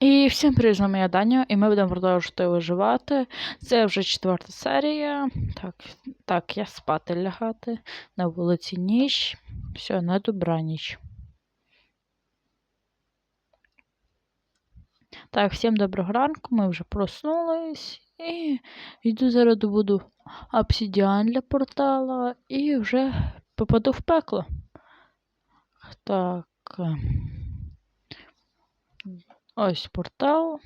І всім привіт, я Даня, і ми будемо продовжувати виживати. Це вже четверта серія. Так, так, я спати лягати. На вулиці ніч. Все, на добраніч. Так, всім доброго ранку, ми вже проснулись. І йду зараз добуду обсидіан для портала і вже попаду в пекло. Так. Ось портал.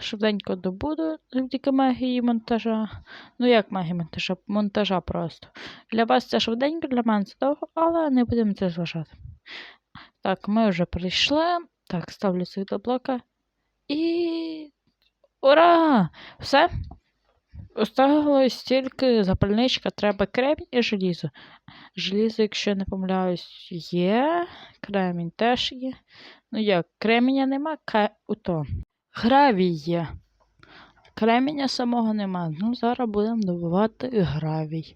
Швиденько добуду завдяки магії монтажа. Ну, як магії монтажа? Монтажа просто. Для вас це швиденько, для мене це довго, але не будемо це зважати. Так, ми вже прийшли. Так, ставлю світлоблока. І. Ура! Все. Осталось тільки запальничка, треба кремінь і желізо. Желізо, якщо я не помиляюсь, є. Кремінь теж є. Ну як, кременя нема, ка... ото. Гравій є. Кременя самого нема. Ну, зараз будемо добувати гравій.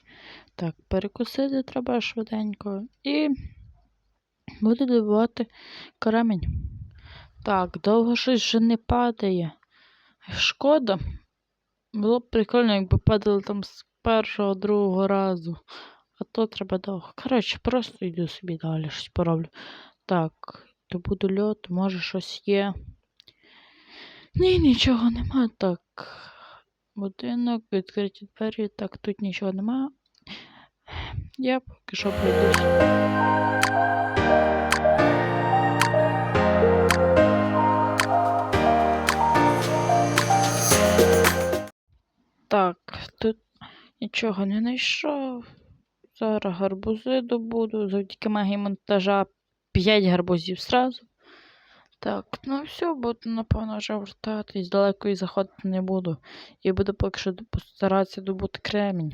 Так, перекусити треба швиденько. І буду добувати кремінь. Так, довго щось вже не падає. Шкода. Було б прикольно, якби падало там з першого, другого разу. А то треба довго. Коротше, просто йду собі далі, щось пороблю. Так, добуду льод, може щось є. Ні, нічого нема. Так. Будинок, відкриті двері. Так, тут нічого нема. Я поки що пройдусь. Так, тут нічого не знайшов. Зараз гарбузи добуду. Завдяки магії монтажа 5 гарбузів зразу. Так, ну все, буду, напевно, вже вертатись. Далеко і заходити не буду. І буду поки що старатися добути кремінь.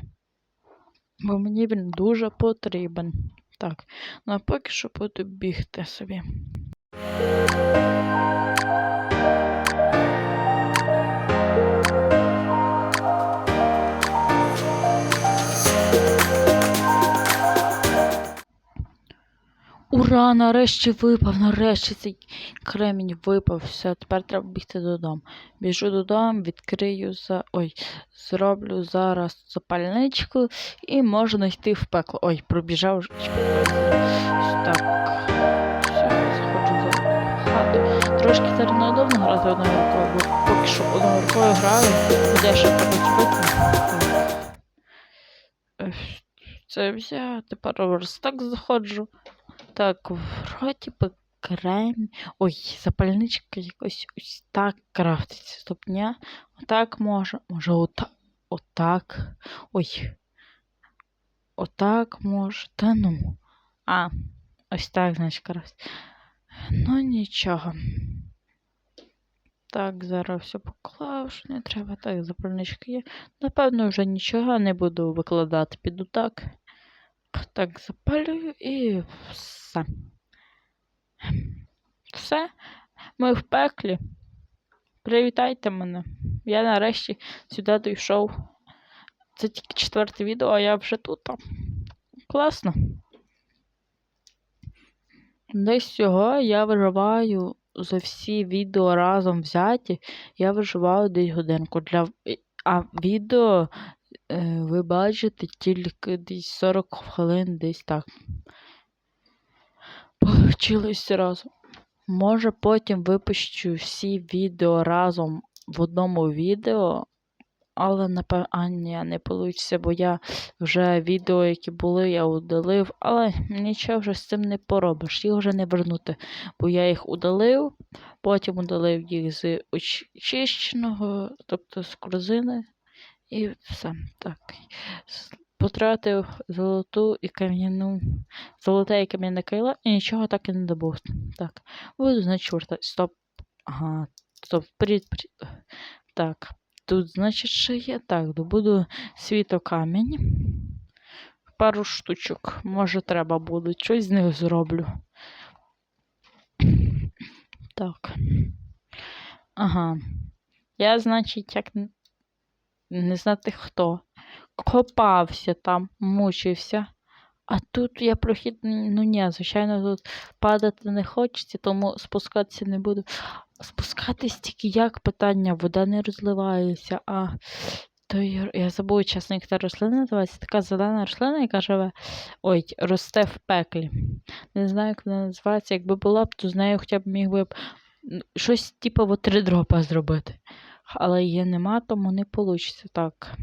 Бо мені він дуже потрібен. Так, ну а поки що буду бігти собі. Ура! Нарешті випав, нарешті цей кремінь випав. Все, тепер треба бігти додому. Біжу додому, відкрию за. Ой, зроблю зараз запальничку і можна йти в пекло. Ой, пробіжав. Так. Все, заходжу за хату. Трошки зараз неудобно грати одною рукою, бо поки що одною рукою граю, буде ще. Так. Е, Це взяв, тепер верстак заходжу. Так, вроді би крем. Ой, запальничка якось ось так крафтиться. Стопня. Отак може. Може, отак. Отак. Ой. Отак може. Та ну. А, ось так, значить, крафтиться. Ну, нічого. Так, зараз все поклав, що не треба. Так, запальничка є. Напевно, вже нічого не буду викладати. Піду так. Так, запалюю і все. Все. Ми в пеклі. Привітайте мене. Я нарешті сюди дійшов. Це тільки четверте відео, а я вже тут. Класно. Десь цього я виживаю за всі відео разом взяті. Я виживаю десь годинку. Для... А відео ви бачите тільки десь 40 хвилин, десь так. Получилось разом. Може потім випущу всі відео разом в одному відео, але напевно, не вийде, бо я вже відео, які були, я удалив, але нічого вже з цим не поробиш, їх вже не вернути, бо я їх удалив, потім удалив їх з очищеного, тобто з корзини, і все. Так. Потратив золоту і кам'яну, золоте і кам'яне кайло, і нічого так і не добув. Так. Буду, значить, вертати. Стоп. Ага. Стоп. Вперед, вперед. Так. Тут, значить, ще є. Так, добуду світокамінь. Пару штучок. Може, треба буде. Щось з них зроблю. Так. Ага. Я, значить, як не знати хто. Копався там, мучився. А тут я прохід, ну ні, звичайно, тут падати не хочеться, тому спускатися не буду. спускатись тільки як питання, вода не розливається, а то я, я забув, чесно, як та рослина називається. Така зелена рослина, яка живе. Ой, росте в пеклі. Не знаю, як вона називається. Якби була б, то з нею хоча б міг би щось типу три дропа зробити. Але її нема, тому не вийде так.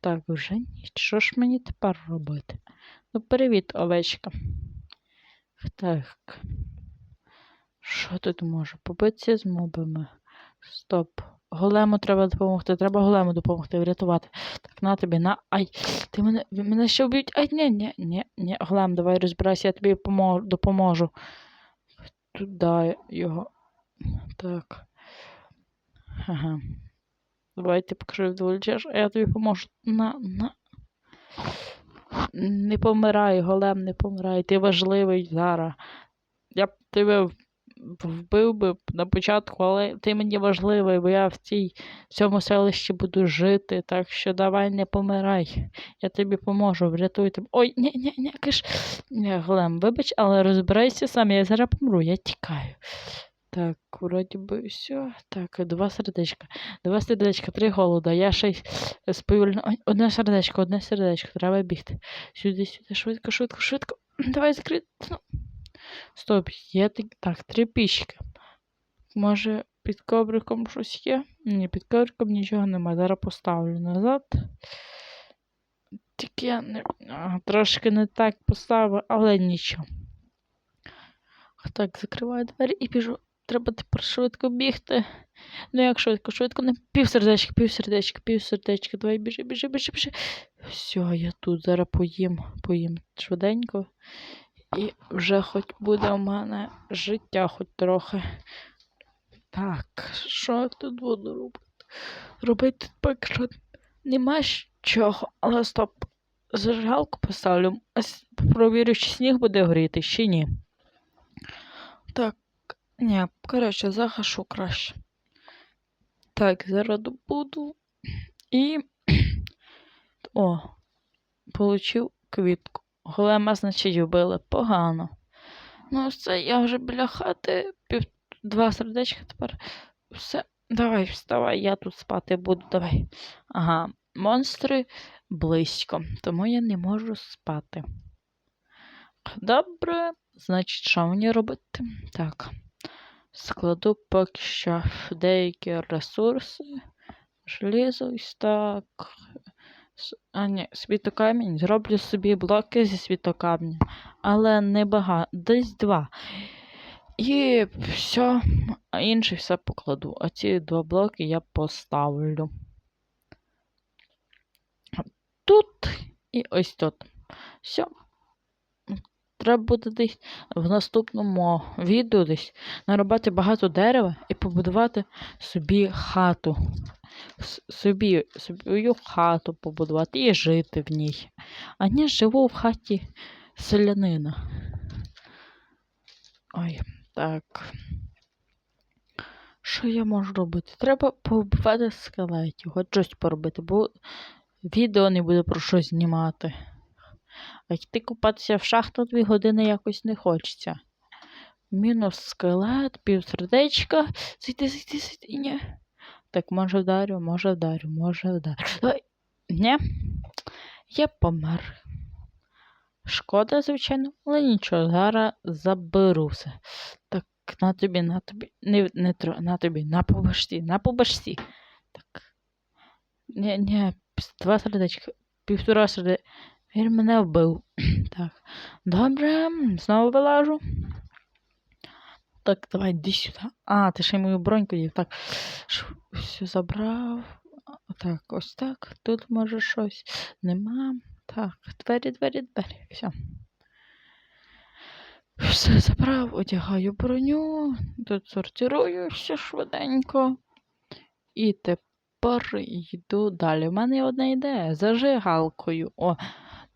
Так, вже ні. Що ж мені тепер робити? Ну, привіт, овечка. Так. Що тут можу? Побитися з мобами. Стоп. Голему треба допомогти. Треба голему допомогти, врятувати. Так, на тобі, на. Ай! Ти мене. Мене ще вб'ють. Ай, ні, ні, ні, ні. Голем, давай розбирайся, я тобі допоможу. Туди його. Так. Ага. Давай ти покажи відволічеш, а я тобі поможу. На, на. Не помирай, голем, не помирай. Ти важливий зараз. Я б тебе вбив би на початку, але ти мені важливий, бо я в цій в цьому селищі буду жити. Так що давай не помирай. Я тобі поможу, врятую тебе. Ой, ні, ні, ні, киш. Ні, Глем, вибач, але розбирайся сам, я зараз помру, я тікаю. Так, вроді би все. Так, два сердечка. Два сердечка, три голода. Я ще й сповільно. Одне сердечко, одне сердечко. Треба бігти. Сюди, сюди, швидко, швидко, швидко. Давай закрити. Ну. Стоп, є так. Три піщики. Може, під ковриком щось є? Ні, під ковриком нічого нема. Зараз поставлю назад. Тільки я не... а, трошки не так поставив, але нічого. Так, закриваю двері і біжу. Треба тепер швидко бігти. Ну як швидко, швидко, не півсердечка, півсердечка, півсердечка. Давай біжи, біжи, біжи, біжи. Все, я тут зараз поїм, поїм швиденько. І вже хоч буде у мене життя хоч трохи. Так, що я тут буду робити? Робити поки що нема чого, але стоп. Зажигалку поставлю. Ось Провірю, чи сніг буде горіти, чи ні. Так, ні, коротше, загашу краще. Так, зараз буду. І. О, получив квітку. Голема, значить, вбили. Погано. Ну, все, я вже біля хати, пів... два сердечка тепер. Все, давай, вставай, я тут спати буду, давай. Ага, монстри близько, тому я не можу спати. Добре, значить, що мені робити? Так. Складу поки що деякі ресурси. Желізо ось так. А, ні, світокамінь. Зроблю собі блоки зі світокамнем. Але не багато. Десь два. І все, а інше все покладу. А ці два блоки я поставлю. Тут і ось тут. Все. Треба буде десь в наступному відео десь наробити багато дерева і побудувати собі хату. Собі, свою хату побудувати і жити в ній. А не живу в хаті селянина. Ой, так. Що я можу робити? Треба повбивати скелетів, хоч щось поробити, бо відео не буде про що знімати. А йти купатися в шахту дві години якось не хочеться. Мінус скелет, півсердечка. Зайди, зайди, зайди. Ні. Так, може вдарю, може вдарю, може вдарю. Ні. Я помер. Шкода, звичайно, але нічого, зараз заберу все. Так, на тобі, на тобі. Не, не тро, на тобі, на побачці, на побачці. Так. Ні, ні, два сердечка, півтора сердечка. Він мене вбив. так. Добре, знову вилажу. Так, давай, йди сюди. А, ти ще й мою броньку їв. Так. Все забрав. Так, ось так. Тут може щось. Нема. Так, двері, двері, двері. Все. Все забрав, одягаю броню, тут сортирую все швиденько. І тепер йду далі. У мене одна ідея зажигалкою. О,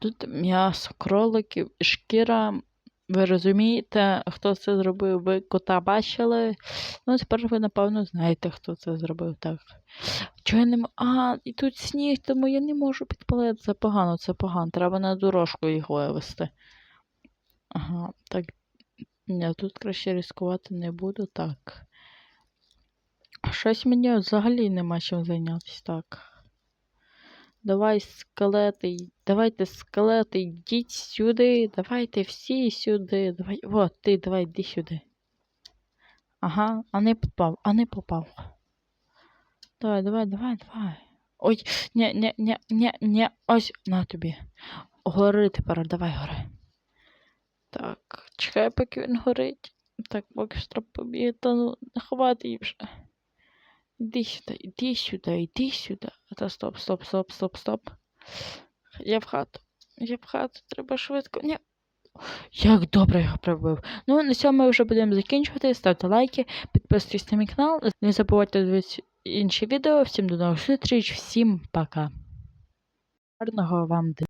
тут м'ясо кроликів, шкіра. Ви розумієте, хто це зробив? Ви кота бачили? Ну, тепер ви, напевно, знаєте, хто це зробив так. Чого я не А, і тут сніг, тому я не можу підпалити. Це погано, це погано. Треба на дорожку його вивезти. Ага, так. Ні, тут краще ризикувати не буду, так. Щось мені взагалі нема чим зайнятися, так. Давай, скелети, давайте скелети, йдіть сюди, давайте всі сюди. Давай, от, ти, давай, йди сюди. Ага, а не попав, а не попав. Давай, давай, давай, давай. Ой, ні, ні, ні, ні, ні, ось, на тобі. Гори тепер, давай гори. Так, чекай, поки він горить. Так, поки що треба побігти, та ну, не ховати її вже. Іди сюди, іди сюди, іди сюди. Та стоп, стоп, стоп, стоп, стоп. Я в хату. Я в хату, треба швидко. Ні. Як добре його прибив. Ну, на цьому ми вже будемо закінчувати. Ставте лайки, підписуйтесь на мій канал. Не забувайте дивитися інші відео. Всім до нових зустріч, всім пока. Гарного вам дня.